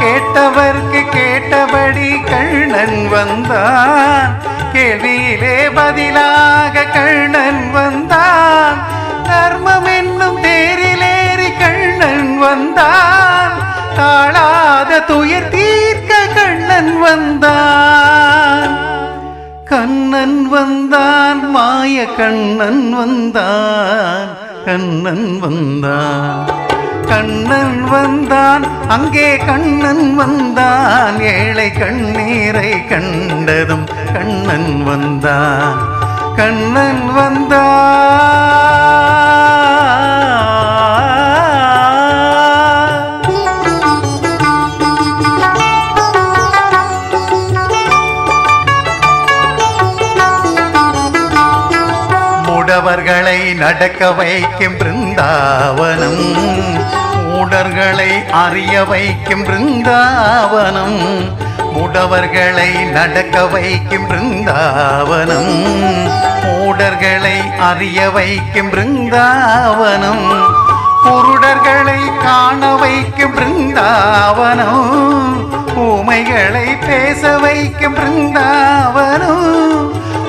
கேட்டவர்க்கு கேட்டபடி கண்ணன் வந்தான். கேள்வியிலே பதிலாக கண்ணன் வந்தான். தர்மம் என்னும் தேரிலேறி கண்ணன் வந்தான். தாழாத துயர் தீர்க்க கண்ணன் வந்தான். கண்ணன் வந்தான் மாய கண்ணன் வந்தான். கண்ணன் வந்தான். கண்ணன் வந்தான் அங்கே கண்ணன் வந்தான் ஏழை கண்ணீரை கண்டதும் கண்ணன் வந்தான். கண்ணன் வந்தான். முடவர்களை நடக்க வைக்கும் பிருந்தாவனம். மூடர்களை அறிய வைக்கும் பிருந்தாவனம் முடவர்களை நடக்க வைக்கும் பிருந்தாவனம் மூடர்களை அறிய வைக்கும் பிருந்தாவனம் குருடர்களை காண வைக்கும் பிருந்தாவனம் ஊமைகளை பேச வைக்கும் பிருந்தாவனம்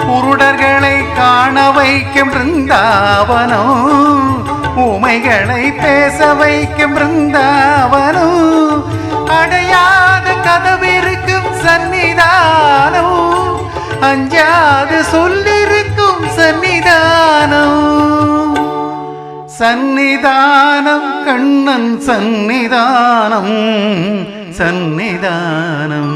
குருடர்களை காண வைக்கும் பிருந்தாவனம் உமைகளை பேச வைக்கும் பிருந்தாவனும் அடையாத கதவிருக்கும் சன்னிதானம் அஞ்சாது சொல்லிருக்கும் சன்னிதானம் சன்னிதானம் கண்ணன் சன்னிதானம் சன்னிதானம்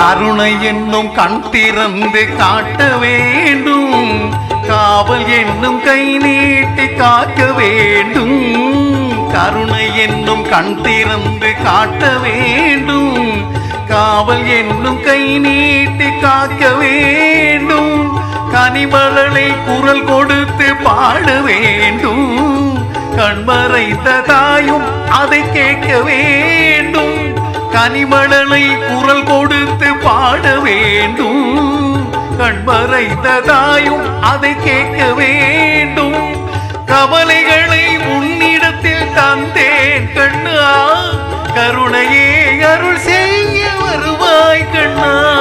கருணை என்னும் கண் திறந்து காட்ட வேண்டும். காவல் என்னும் கை நீட்டி காக்க வேண்டும். கருணை என்னும் கண் திறந்து காட்ட வேண்டும். காவல் என்னும் கை நீட்டி காக்க வேண்டும். கனிமலனை குரல் கொடுத்து பாட வேண்டும். கண்மறைந்த தாயும் அதை கேட்க வேண்டும். கனிமணலை குரல் கொடுத்து பாட வேண்டும். கண்மறைந்த தாயும் அதை கேட்க வேண்டும். கவலைகளை உன்னிடத்தில் தந்தேன் கண்ணா. கருணையே அருள் செய்ய வருவாய் கண்ணா.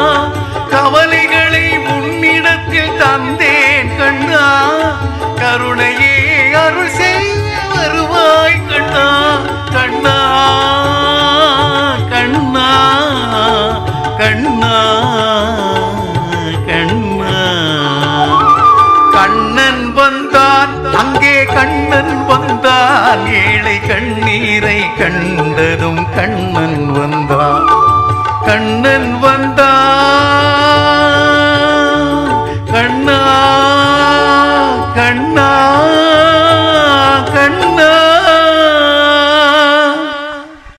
கண்ணன் வந்தான் ஏழை கண்ணீரை கண்டதும் கண்ணன் வந்தான். கண்ணன் வந்தான். கண்ணன்